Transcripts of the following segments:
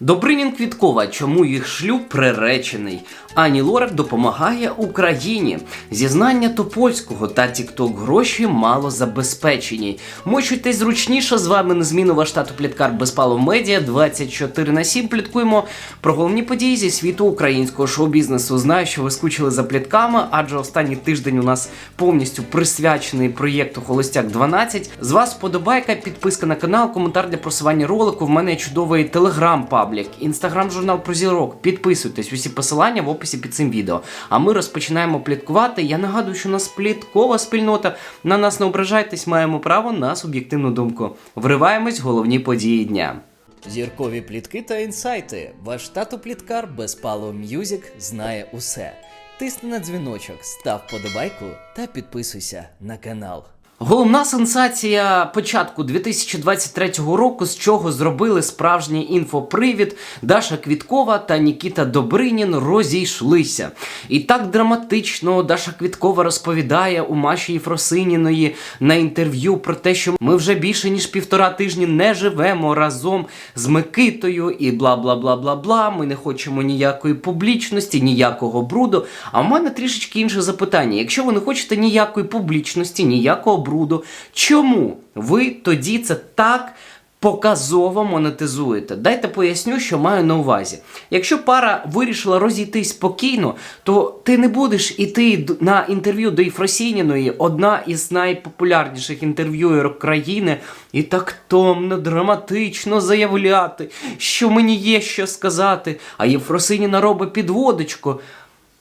Добринін Квіткова, чому їх шлюб приречений. Ані Лорак допомагає Україні. Зізнання Топольського та Тікток гроші мало забезпечені. Мочуйтесь зручніше. З вами незмінова штату Пліткар Безпалов Медіа 24 на 7. Пліткуємо про головні події зі світу українського шоу-бізнесу. Знаю, що ви скучили за плітками, адже останній тиждень у нас повністю присвячений проєкту Холостяк 12. З вас вподобайка, підписка на канал, коментар для просування ролику. В мене чудовий телеграм-паблік, інстаграм-журнал про зірок. Підписуйтесь, усі посилання в описі під цим відео. А ми розпочинаємо пліткувати. Я нагадую, що у нас пліткова спільнота. На нас не ображайтесь, маємо право на суб'єктивну думку. Вриваємось в головні події дня. Зіркові плітки та інсайти. Ваш тато пліткар Безпало М'юзік знає усе. Тисни на дзвіночок, став подобайку та підписуйся на канал. Головна сенсація початку 2023 року, з чого зробили справжній інфопривід, Даша Квіткова та Нікіта Добринін розійшлися. І так драматично Даша Квіткова розповідає у Маші Єфросиніної на інтерв'ю про те, що ми вже більше ніж півтора тижні не живемо разом з Микитою і бла бла бла бла бла. Ми не хочемо ніякої публічності, ніякого бруду. А в мене трішечки інше запитання. Якщо ви не хочете ніякої публічності, ніякого бруду, чому ви тоді це так? Показово монетизуєте. Дайте поясню, що маю на увазі. Якщо пара вирішила розійтись спокійно, то ти не будеш іти на інтерв'ю до Єфросініної, одна із найпопулярніших інтерв'юерок країни, і так томно, драматично заявляти, що мені є що сказати. А Єфросиніна робить підводочку.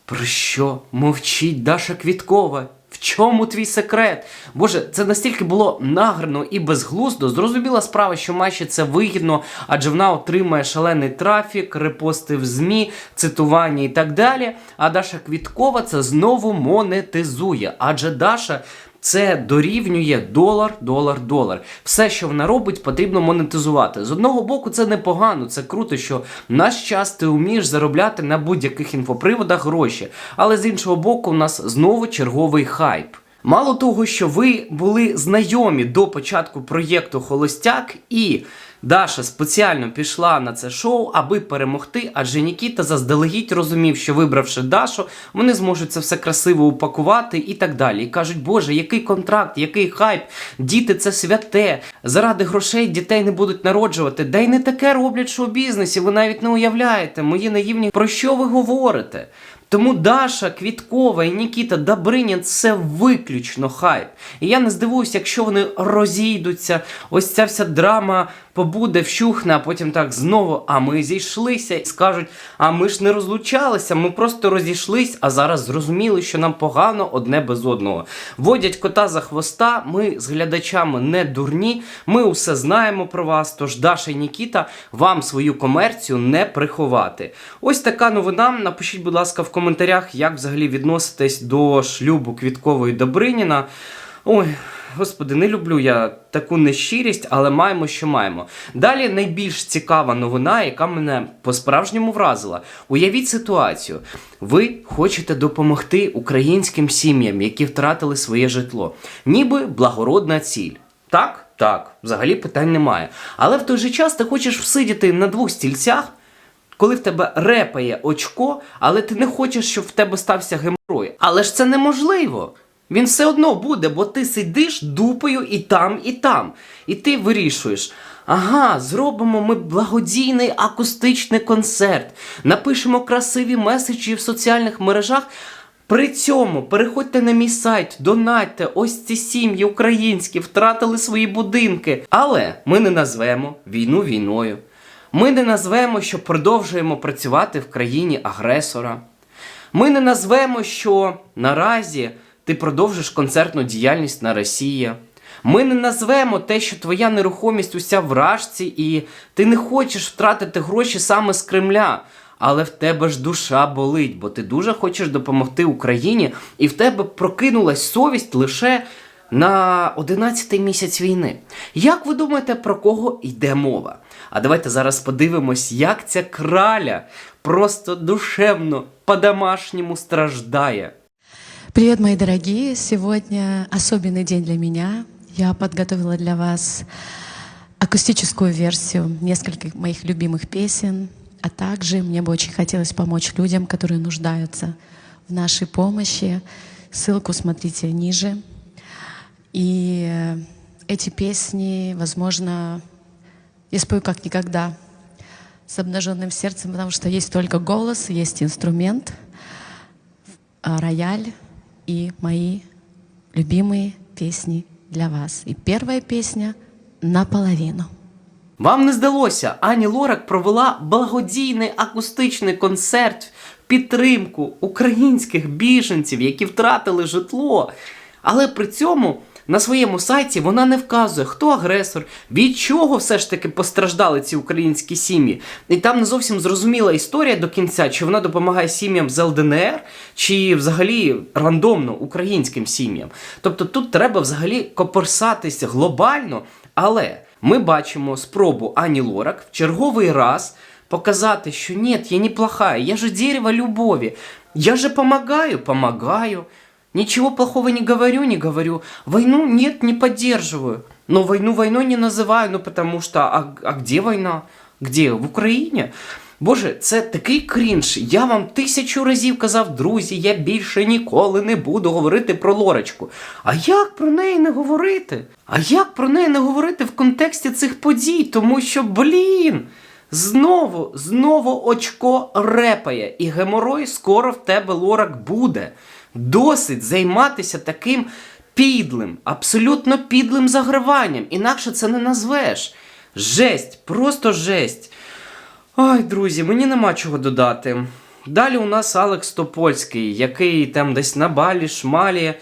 Про що мовчить Даша Квіткова? В чому твій секрет? Боже, це настільки було награно і безглуздо. Зрозуміла справа, що Маші це вигідно, адже вона отримає шалений трафік, репости в ЗМІ, цитування і так далі. А Даша Квіткова це знову монетизує. Адже Даша це дорівнює долар, долар, долар. Все, що вона робить, потрібно монетизувати. З одного боку, це непогано, це круто, що в наш час ти вмієш заробляти на будь-яких інфоприводах гроші. Але з іншого боку, у нас знову черговий хайп. Мало того, що ви були знайомі до початку проєкту Холостяк, і Даша спеціально пішла на це шоу, аби перемогти, адже Нікіта заздалегідь розумів, що вибравши Дашу, вони зможуть це все красиво упакувати і так далі. І кажуть, Боже, який контракт, який хайп, діти це святе. Заради грошей дітей не будуть народжувати. Да й не таке роблять шоу-бізнесі, ви навіть не уявляєте. Мої наївні, про що ви говорите? Тому Даша Квіткова і Нікіта Добринін це виключно хайп. І я не здивуюся, якщо вони розійдуться, ось ця вся драма побуде, вщухне, а потім так знову. А ми зійшлися і скажуть: а ми ж не розлучалися, ми просто розійшлись, а зараз зрозуміли, що нам погано одне без одного. Водять кота за хвоста. Ми з глядачами не дурні. Ми усе знаємо про вас. Тож Даша і Нікіта вам свою комерцію не приховати. Ось така новина. Напишіть, будь ласка, в коментарях, як взагалі відноситесь до шлюбу Квіткової Добриніна. Ой. Господи, не люблю я таку нещирість, але маємо, що маємо. Далі найбільш цікава новина, яка мене по-справжньому вразила. Уявіть ситуацію. Ви хочете допомогти українським сім'ям, які втратили своє житло. Ніби благородна ціль. Так? Так, взагалі питань немає. Але в той же час ти хочеш всидіти на двох стільцях, коли в тебе репає очко, але ти не хочеш, щоб в тебе стався геморой. Але ж це неможливо. Він все одно буде, бо ти сидиш дупою і там, і там. І ти вирішуєш. Ага, зробимо ми благодійний акустичний концерт, напишемо красиві меседжі в соціальних мережах. При цьому переходьте на мій сайт, донатьте, ось ці сім'ї українські втратили свої будинки. Але ми не назвемо війну війною. Ми не назвемо, що продовжуємо працювати в країні агресора. Ми не назвемо, що наразі ти продовжиш концертну діяльність на Росії. Ми не назвемо те, що твоя нерухомість уся в рашці, і ти не хочеш втратити гроші саме з Кремля. Але в тебе ж душа болить, бо ти дуже хочеш допомогти Україні, і в тебе прокинулась совість лише на 11-й місяць війни. Як ви думаєте, про кого йде мова? А давайте зараз подивимось, як ця краля просто душевно, по-домашньому страждає. Привет, мои дорогие! Сегодня особенный день для меня. Я подготовила для вас акустическую версию нескольких моих любимых песен, а также мне бы очень хотелось помочь людям, которые нуждаются в нашей помощи. Ссылку смотрите ниже. И эти песни, возможно, я спою как никогда с обнаженным сердцем, потому что есть только голос, есть инструмент, а, рояль и мои любимые песни для вас. И первая песня наполовину. Вам не здалося, Ані Лорак провела благодійний акустичний концерт в підтримку українських біженців, які втратили житло. Але при цьому на своєму сайті вона не вказує, хто агресор, від чого все ж таки постраждали ці українські сім'ї. І там не зовсім зрозуміла історія до кінця, чи вона допомагає сім'ям з ЛДНР, чи взагалі рандомно українським сім'ям. Тобто тут треба взагалі коперсатися глобально, але ми бачимо спробу Ані Лорак в черговий раз показати, що ні, я не плохая, я же дерево любові, я же помогаю, помогаю. Ничего плохого не говорю, не говорю. Войну нет, не поддерживаю. Но войну войной не называю, ну потому что, а, а где война? Где? В Україні? Боже, це такий крінж. Я вам тисячу разів казав, друзі, я більше ніколи не буду говорити про Лорочку. А як про неї не говорити? А як про неї не говорити в контексті цих подій? Тому що, блін, знову, знову очко репає, і геморой скоро в тебе Лорак буде. Досить займатися таким підлим, абсолютно підлим заграванням. Інакше це не назвеш. Жесть, просто жесть. Ой, друзі, мені нема чого додати. Далі у нас Алекс Топольський, який там десь на балі, шмалі.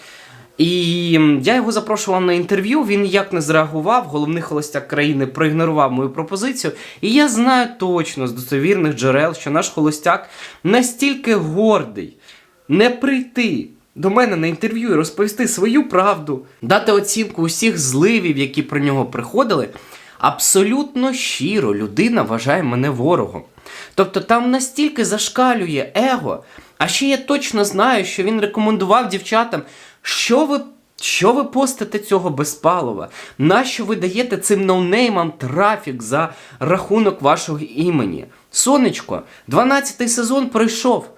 І я його запрошував на інтерв'ю, він ніяк не зреагував, головний холостяк країни проігнорував мою пропозицію. І я знаю точно з достовірних джерел, що наш холостяк настільки гордий не прийти до мене на інтерв'ю і розповісти свою правду, дати оцінку усіх зливів, які про нього приходили. Абсолютно щиро людина вважає мене ворогом. Тобто там настільки зашкалює его, а ще я точно знаю, що він рекомендував дівчатам, що ви. Що ви постите цього безпалова? Нащо ви даєте цим ноунеймам трафік за рахунок вашого імені? Сонечко, 12-й сезон пройшов.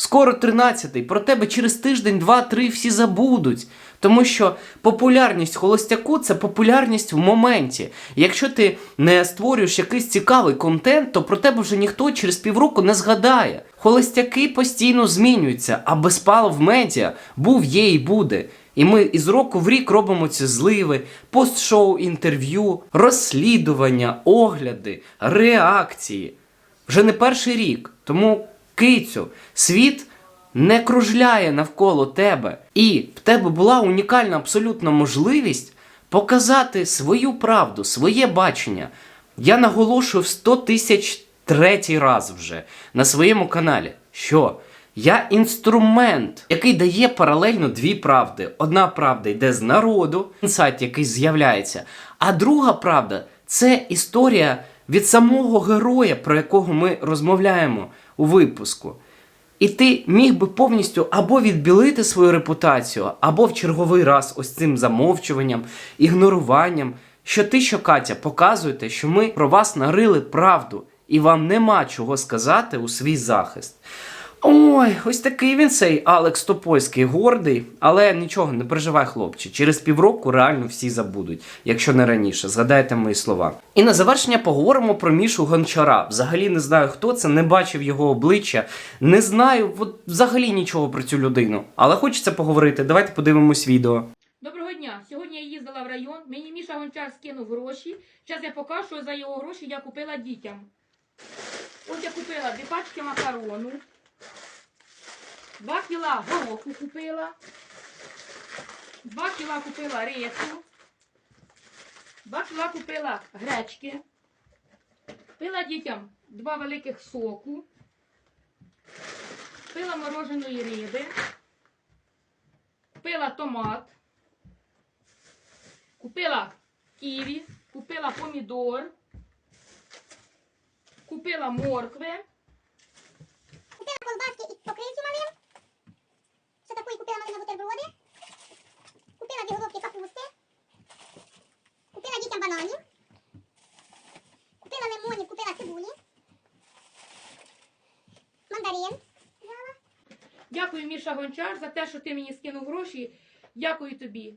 Скоро 13-й, про тебе через тиждень, два-три всі забудуть. Тому що популярність холостяку це популярність в моменті. Якщо ти не створюєш якийсь цікавий контент, то про тебе вже ніхто через півроку не згадає. Холостяки постійно змінюються, а безпалов в медіа був, є і буде. І ми із року в рік робимо ці зливи, постшоу інтерв'ю, розслідування, огляди, реакції. Вже не перший рік. Тому кицю, світ не кружляє навколо тебе. І в тебе була унікальна абсолютно можливість показати свою правду, своє бачення. Я наголошую в 100 тисяч третій раз вже на своєму каналі, що я інструмент, який дає паралельно дві правди. Одна правда йде з народу, інсайт, який з'являється, а друга правда це історія від самого героя, про якого ми розмовляємо у випуску. І ти міг би повністю або відбілити свою репутацію, або в черговий раз ось цим замовчуванням, ігноруванням, що ти, що Катя, показуєте, що ми про вас нарили правду, і вам нема чого сказати у свій захист. Ой, ось такий він цей Алекс Топольський гордий, але нічого, не переживай, хлопче. Через півроку реально всі забудуть, якщо не раніше. Згадайте мої слова. І на завершення поговоримо про Мішу Гончара. Взагалі не знаю, хто це, не бачив його обличчя, не знаю от, взагалі нічого про цю людину. Але хочеться поговорити. Давайте подивимось відео. Доброго дня. Сьогодні я їздила в район. Мені Міша Гончар скинув гроші. Зараз я покажу, за його гроші я купила дітям. Ось я купила дві пачки макарону. Два кіла гороху купила. Два кіла купила рису. Два кіла купила гречки. Купила дітям два великих соку. Купила мороженої риби. Купила томат. Купила ківі, купила помідор, купила моркви, колбаски і покривцю малим. Ще таку і купила на бутерброди. Купила дві головки капусти. Купила дітям бананів. цибулі. Мандарин. Дякую, Міша Гончар, за те, що ти мені скинув гроші. Дякую тобі.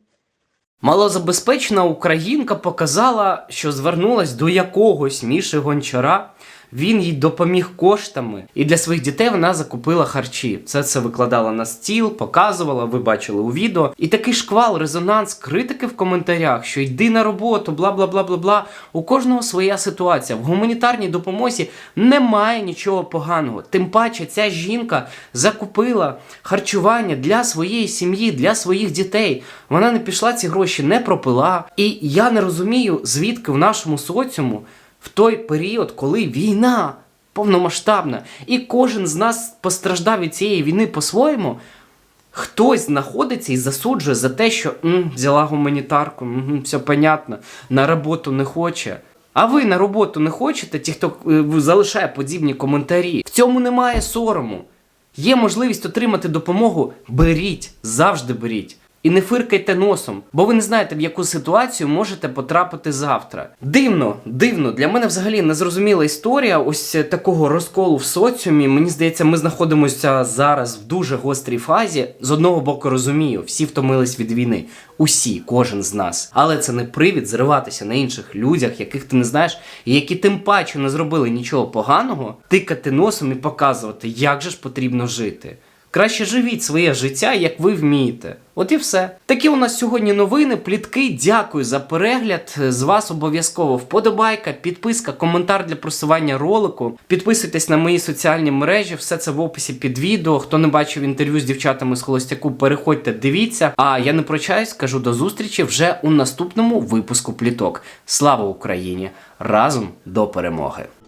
Малозабезпечена українка показала, що звернулась до якогось Міші Гончара. Він їй допоміг коштами, і для своїх дітей вона закупила харчі. Все це викладала на стіл, показувала, ви бачили у відео. І такий шквал, резонанс, критики в коментарях, що йди на роботу, бла бла бла бла бла. У кожного своя ситуація. В гуманітарній допомозі немає нічого поганого. Тим паче, ця жінка закупила харчування для своєї сім'ї, для своїх дітей. Вона не пішла ці гроші, не пропила. І я не розумію, звідки в нашому соціуму в той період, коли війна повномасштабна, і кожен з нас постраждав від цієї війни по-своєму. Хтось знаходиться і засуджує за те, що взяла гуманітарку, все понятно, на роботу не хоче. А ви на роботу не хочете, ті, хто е, залишає подібні коментарі. В цьому немає сорому. Є можливість отримати допомогу, беріть, завжди беріть. І не фиркайте носом, бо ви не знаєте, в яку ситуацію можете потрапити завтра. Дивно, дивно. Для мене взагалі незрозуміла історія ось такого розколу в соціумі. Мені здається, ми знаходимося зараз в дуже гострій фазі. З одного боку розумію, всі втомились від війни. Усі, кожен з нас. Але це не привід зриватися на інших людях, яких ти не знаєш, і які тим паче не зробили нічого поганого, тикати носом і показувати, як же ж потрібно жити. Краще живіть своє життя, як ви вмієте. От і все. Такі у нас сьогодні новини, плітки. Дякую за перегляд. З вас обов'язково вподобайка, підписка, коментар для просування ролику. Підписуйтесь на мої соціальні мережі, все це в описі під відео. Хто не бачив інтерв'ю з дівчатами з холостяку, переходьте, дивіться. А я не прощаюсь, кажу до зустрічі вже у наступному випуску пліток. Слава Україні! Разом до перемоги!